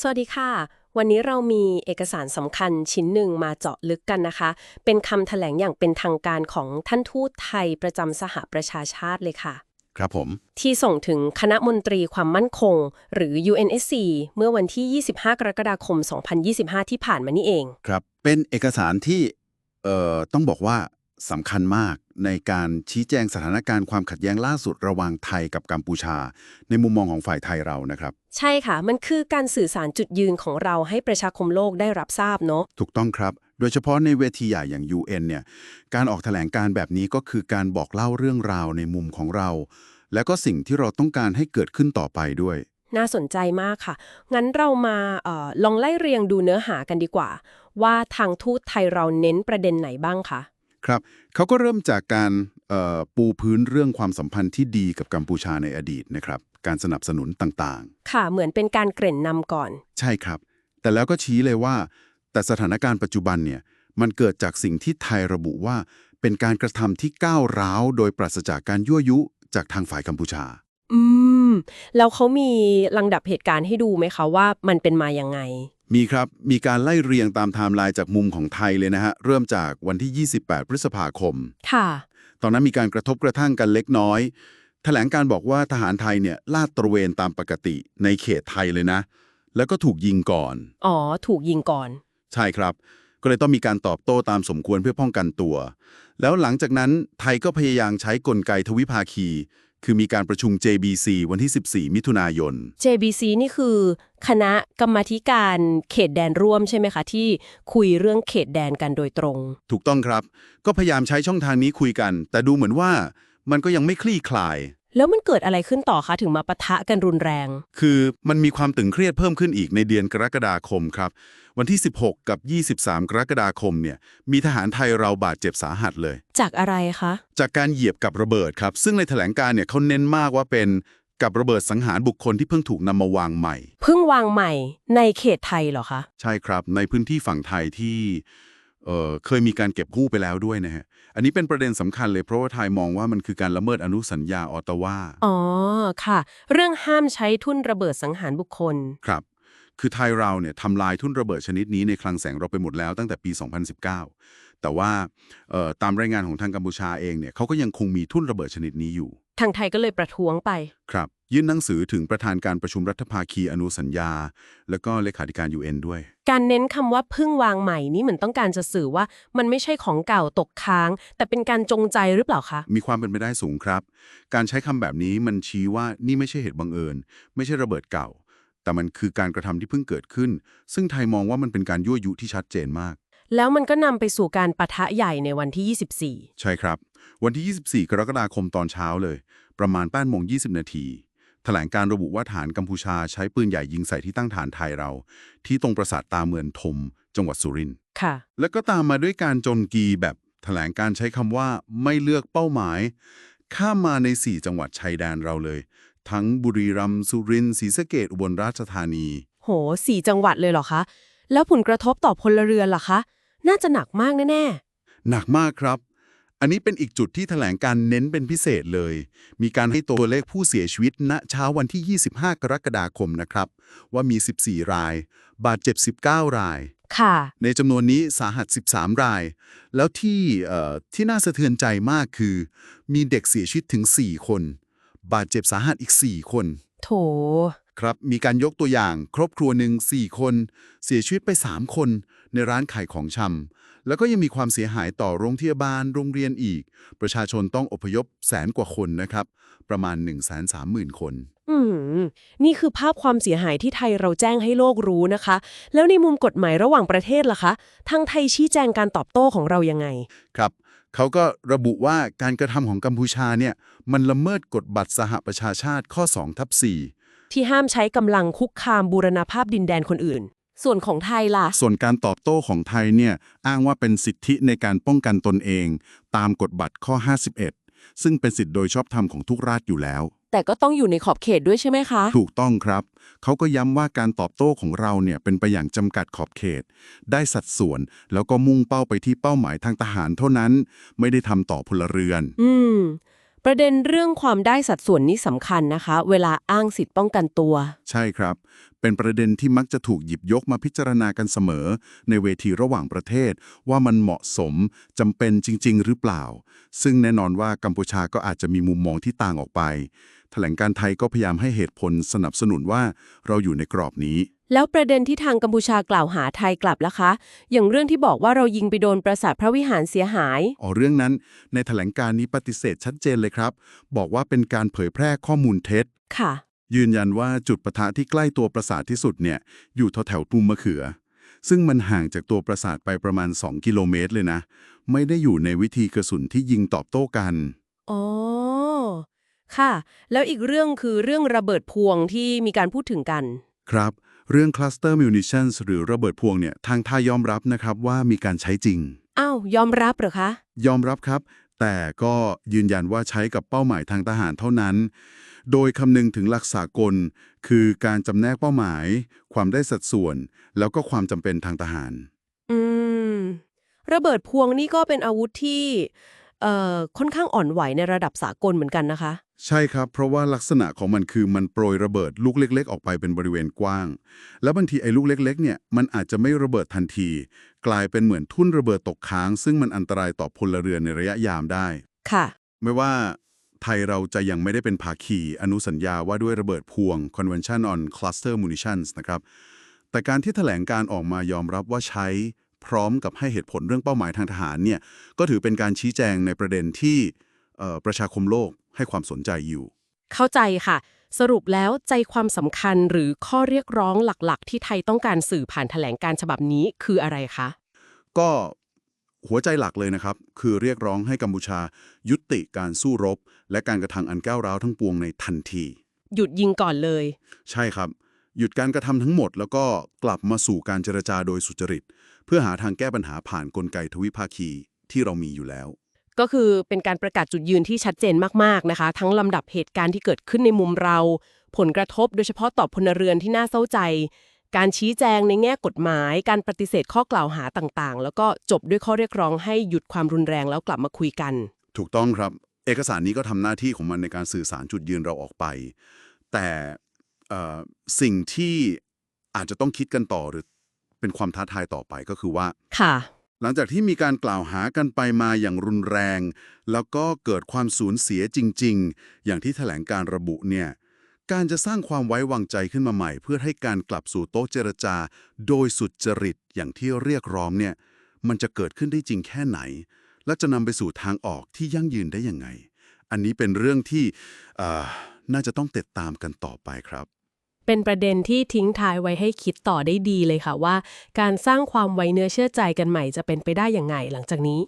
สวัสดีค่ะ วันนี้เรามีเอกสารสำคัญชิ้นหนึ่งมาเจาะลึกกันนะคะ เป็นคำแถลงอย่างเป็นทางการของท่านทูตไทยประจำสหประชาชาติเลยค่ะ ครับผม ที่ส่งถึงคณะมนตรีความมั่นคง หรือ UNSC เมื่อวันที่ 25 กรกฎาคม 2025 ที่ผ่านมานี่เอง ครับ เป็นเอกสารที่ เอ่อ ต้องบอกว่า สำคัญมากในการชี้แจงสถานการณ์ความขัดแย้งล่าสุดระหว่างไทยกับกัมพูชา ในมุมมองของฝ่ายไทยเรานะครับ ใช่ค่ะ มันคือการสื่อสารจุดยืนของเราให้ประชาคมโลกได้รับทราบเนาะถูกต้องครับ โดยเฉพาะในเวทีใหญ่อย่าง UN เนี่ยการออกแถลงการแบบนี้ก็คือการบอกเล่าเรื่องราวในมุมของเรา และก็สิ่งที่เราต้องการให้เกิดขึ้นต่อไปด้วย น่าสนใจมากค่ะ งั้นเรามาเออลองไล่เรียงดูเนื้อหากันดีกว่า ว่าทางทูตไทยเราเน้นประเด็นไหนบ้างคะ ครับเขาก็เริ่มจากการเอ่อปูพื้นเรื่องความสัมพันธ์ที่ดีกับกัมพูชาในอดีตนะครับ การสนับสนุนต่างค่ะ เหมือนเป็นการเกริ่นนำก่อนๆใช่ครับ แต่แล้วก็ชี้เลยว่า แต่สถานการณ์ปัจจุบันเนี่ยมันเกิดจากสิ่งที่ไทยระบุว่า เป็นการกระทำที่ก้าวร้าว โดยปราศจากการยั่วยุจากทางฝ่ายกัมพูชา อืม แล้วเขามีลำดับเหตุการณ์ให้ดูไหมคะว่ามันเป็นมายังไง มีครับ มีการไล่เรียงตามไทม์ไลน์จากมุมของไทยเลยนะฮะ เริ่มจากวันที่ 28 พฤษภาคม ค่ะ ตอนนั้นมีการกระทบกระทั่งกันเล็กน้อย แถลงการบอกว่าทหารไทยเนี่ยลาดตระเวนตามปกติในเขตไทยเลยนะ แล้วก็ถูกยิงก่อน อ๋อ ถูกยิงก่อน ใช่ครับ ก็เลยต้องมีการตอบโต้ตามสมควรเพื่อป้องกันตัว แล้วหลังจากนั้นไทยก็พยายามใช้กลไกทวิภาคี คือมีการประชุม JBC วันที่ 14 มิถุนายน JBC นี่คือ คณะกรรมาธิการเขตแดนร่วมใช่ไหมคะ ที่คุยเรื่องเขตแดนกันโดยตรง ถูกต้องครับ ก็พยายามใช้ช่องทางนี้คุยกัน แต่ดูเหมือนว่ามันก็ยังไม่คลี่คลาย แล้วมันเกิดอะไรขึ้นต่อคะถึงมาปะทะกันรุนแรง คือมันมีความตึงเครียดเพิ่มขึ้นอีกในเดือนกรกฎาคมครับ วันที่ 16 กับ 23 กรกฎาคมเนี่ยมีทหารไทยเราบาดเจ็บสาหัสเลย จากอะไรคะ จากการเหยียบกับระเบิดครับ ซึ่งในแถลงการเนี่ยเขาเน้นมากว่าเป็นกับระเบิดสังหารบุคคลที่เพิ่งถูกนำมาวางใหม่ เพิ่งวางใหม่ในเขตไทยเหรอคะ ใช่ครับ ในพื้นที่ฝั่งไทยที่ เอ่อเคยมีการเก็บกู้ไปแล้วด้วยนะฮะ อันนี้เป็นประเด็นสำคัญเลยเพราะว่าไทยมองว่ามันคือการละเมิดอนุสัญญาออตตาวา อ๋อ ค่ะ เรื่องห้ามใช้ทุ่นระเบิดสังหารบุคคล ครับ คือไทยเราเนี่ยทำลายทุ่นระเบิดชนิดนี้ในคลังแสงเราไปหมดแล้วตั้งแต่ปี 2019 แต่ว่าเอ่อตามรายงานของทางกัมพูชาเองเนี่ยเขาก็ยังคงมีทุ่นระเบิดชนิดนี้อยู่ ทางไทยก็เลยประท้วงไป ครับ ยื่นหนังสือถึงประธานการประชุมรัฐภาคีอนุสัญญา แล้วก็เลขาธิการ UN ด้วย การเน้นคำว่าเพิ่งวางใหม่นี่เหมือนต้องการจะสื่อว่ามันไม่ใช่ของเก่าตกค้าง แต่เป็นการจงใจหรือเปล่าคะ มีความเป็นไปได้สูงครับ การใช้คำแบบนี้มันชี้ว่านี่ไม่ใช่เหตุบังเอิญ ไม่ใช่ระเบิดเก่า แต่มันคือการกระทำที่เพิ่งเกิดขึ้น ซึ่งไทยมองว่ามันเป็นการยั่วยุที่ชัดเจนมาก แล้วมันก็นำไปสู่การปะทะใหญ่ในวันที่ 24 ใช่ครับ วันที่ 24 กรกฎาคมตอนเช้าเลย ประมาณ8โมง20 นาทีแถลงการระบุว่าฐานกัมพูชาใช้ปืนใหญ่ยิงใส่ที่ตั้งฐานไทยเรา ที่ตรงปราสาทตาเมือนทม จังหวัดสุรินทร์ค่ะ แล้วก็ตามมาด้วยการโจนกีแบบแถลงการใช้คำว่าไม่เลือกเป้าหมาย ข้ามมาใน 4 จังหวัดชายแดนเราเลย ทั้งบุรีรัมย์สุรินทร์ศรีสะเกษอุบลราชธานี โหสี่จังหวัดเลยเหรอคะ แล้วผลกระทบต่อพลเรือนล่ะคะ น่าจะหนักมากแน่หนักมากครับ อันนี้เป็นอีกจุดที่แถลงการเน้นเป็นพิเศษเลย มีการให้ตัวเลขผู้เสียชีวิตณเช้าวันที่ 25 กรกฎาคมนะครับ ว่ามี 14 ราย บาดเจ็บ 19 รายๆค่ะ ในจำนวนนี้สาหัส 13 ราย แล้วที่เอ่อที่น่าสะเทือนใจมากคือ มีเด็กเสียชีวิตถึง 4 คน บาดเจ็บสาหัสอีก 4 คน โถครับ มีการยกตัวอย่าง ครอบครัวหนึ่ง4คน เสียชีวิตไป 3 คน ในร้านขายของชำแล้วก็ยังมีความเสียหายต่อโรงพยาบาลโรงเรียนอีก ประชาชนต้องอพยพแสนกว่าคนนะครับ ประมาณ 1 3 0 0 0 0 คน อืม นี่คือภาพความเสียหายที่ไทยเราแจ้งให้โลกรู้นะคะ แล้วในมุมกฎหมายระหว่างประเทศล่ะคะทางไทยชี้แจงการตอบโต้ของเรายังไง ครับเขาก็ระบุว่าการกระทำของกัมพูชาเนี่ยมันละเมิดกฎบัตรสหประชาชาติข้อ2ทับ4ที่ห้ามใช้กำลังคุกคามบูรณภาพดินแดนคนอื่น ส่วนของไทยล่ะ ส่วนการตอบโต้ของไทยเนี่ยอ้างว่าเป็นสิทธิในการป้องกันตนเอง ตามกฎบัตรข้อ 51 ซึ่งเป็นสิทธิโดยชอบธรรมของทุกราชอยู่แล้ว แต่ก็ต้องอยู่ในขอบเขตด้วยใช่ไหมคะ ถูกต้องครับ เขาก็ย้ำว่าการตอบโต้ของเราเนี่ยเป็นไปอย่างจำกัดขอบเขต ได้สัดส่วน แล้วก็มุ่งเป้าไปที่เป้าหมายทางทหารเท่านั้น ไม่ได้ทำต่อพลเรือน อืม ประเด็นเรื่องความได้สัดส่วนนี้สำคัญนะคะ เวลาอ้างสิทธิ์ป้องกันตัว ใช่ครับ เป็นประเด็นที่มักจะถูกหยิบยกมาพิจารณากันเสมอ ในเวทีระหว่างประเทศ ว่ามันเหมาะสมจำเป็นจริง ๆ หรือเปล่า ซึ่งแน่นอนว่ากัมพูชาก็อาจจะมีมุมมองที่ต่างออกไป แถลงการไทยก็พยายามให้เหตุผลสนับสนุนว่าเราอยู่ในกรอบนี้ แล้วประเด็นที่ทางกัมพูชากล่าวหาไทยกลับล่ะคะ อย่างเรื่องที่บอกว่าเรายิงไปโดนปราสาทพระวิหารเสียหาย อ๋อเรื่องนั้นในแถลงการนี้ปฏิเสธชัดเจนเลยครับ บอกว่าเป็นการเผยแพร่ข้อมูลเท็จ ค่ะ ยืนยันว่าจุดปะทะที่ใกล้ตัวปราสาทที่สุดเนี่ยอยู่แถวๆปุ่มมะเขือ ซึ่งมันห่างจากตัวปราสาทไปประมาณ 2 กิโลเมตรเลยนะ ไม่ได้อยู่ในวิธีกระสุนที่ยิงตอบโต้กันอ๋อค่ะ แล้วอีกเรื่องคือเรื่องระเบิดพวงที่มีการพูดถึงกัน ครับ เรื่อง cluster munitions หรือระเบิดพวงเนี่ยทางท่ายอมรับนะครับว่ามีการใช้จริง อ้าว ยอมรับเหรอคะ ยอมรับครับ แต่ก็ยืนยันว่าใช้กับเป้าหมายทางทหารเท่านั้น โดยคำนึงถึงหลักสากล คือการจำแนกเป้าหมาย ความได้สัดส่วน แล้วก็ความจำเป็นทางทหาร อืม ระเบิดพวงนี่ก็เป็นอาวุธที่เอ่อค่อนข้างอ่อนไหวในระดับสากลเหมือนกันนะคะ ใช่ครับ เพราะว่าลักษณะของมันคือมันโปรยระเบิดลูกเล็ก ๆ ออกไปเป็นบริเวณกว้าง แล้วบางทีไอ้ลูกเล็กๆเนี่ยมันอาจจะไม่ระเบิดทันที กลายเป็นเหมือนทุ่นระเบิดตกค้าง ซึ่งมันอันตรายต่อพลเรือนในระยะยามได้ ค่ะ ไม่ว่าไทยเราจะยังไม่ได้เป็นภาคีอนุสัญญาว่าด้วยระเบิดพวง Convention on Cluster Munitions นะครับ แต่การที่แถลงการออกมายอมรับว่าใช้พร้อมกับให้เหตุผลเรื่องเป้าหมายทางทหารเนี่ยก็ถือเป็นการชี้แจงในประเด็นที่เอ่อประชาคมโลก ให้ความสนใจอยู่ เข้าใจค่ะ สรุปแล้วใจความสำคัญหรือข้อเรียกร้องหลักๆ ที่ไทยต้องการสื่อผ่านแถลงการฉบับนี้คืออะไรคะ ก็หัวใจหลักเลยนะครับ คือเรียกร้องให้กัมพูชา ยุติการสู้รบ และการกระทำอันก้าวร้าวทั้งปวงในทันที หยุดยิงก่อนเลย ใช่ครับ หยุดการกระทำทั้งหมด แล้วก็กลับมาสู่การเจรจาโดยสุจริต เพื่อหาทางแก้ปัญหาผ่านกลไกทวิภาคีที่เรามีอยู่แล้ว ก็คือเป็นการประกาศจุดยืนที่ชัดเจนมากๆนะคะ ทั้งลำดับเหตุการณ์ที่เกิดขึ้นในมุมเรา ผลกระทบโดยเฉพาะต่อพลเรือนที่น่าเศร้าใจ การชี้แจงในแง่กฎหมาย การปฏิเสธข้อกล่าวหาต่างๆ แล้วก็จบด้วยข้อเรียกร้องให้หยุดความรุนแรงแล้วกลับมาคุยกัน ถูกต้องครับ เอกสารนี้ก็ทำหน้าที่ของมันในการสื่อสารจุดยืนเราออกไป แต่เอ่อสิ่งที่อาจจะต้องคิดกันต่อหรือเป็นความท้าทายต่อไปก็คือว่าค่ะ หลังจากที่มีการกล่าวหากันไปมาอย่างรุนแรง แล้วก็เกิดความสูญเสียจริง ๆ อย่างที่แถลงการระบุเนี่ยการจะสร้างความไว้วางใจขึ้นมาใหม่ เพื่อให้การกลับสู่โต๊ะเจรจา โดยสุดจริตอย่างที่เรียกร้องเนี่ยมันจะเกิดขึ้นได้จริงแค่ไหน และจะนำไปสู่ทางออกที่ยั่งยืนได้ยังไง อันนี้เป็นเรื่องที่น่าจะต้องติดตามกันต่อไปครับ เป็นประเด็นที่ทิ้งท้ายไว้ให้คิดต่อได้ดีเลยค่ะว่า การสร้างความไว้เนื้อเชื่อใจกันใหม่จะเป็นไปได้อย่างไงหลังจากนี้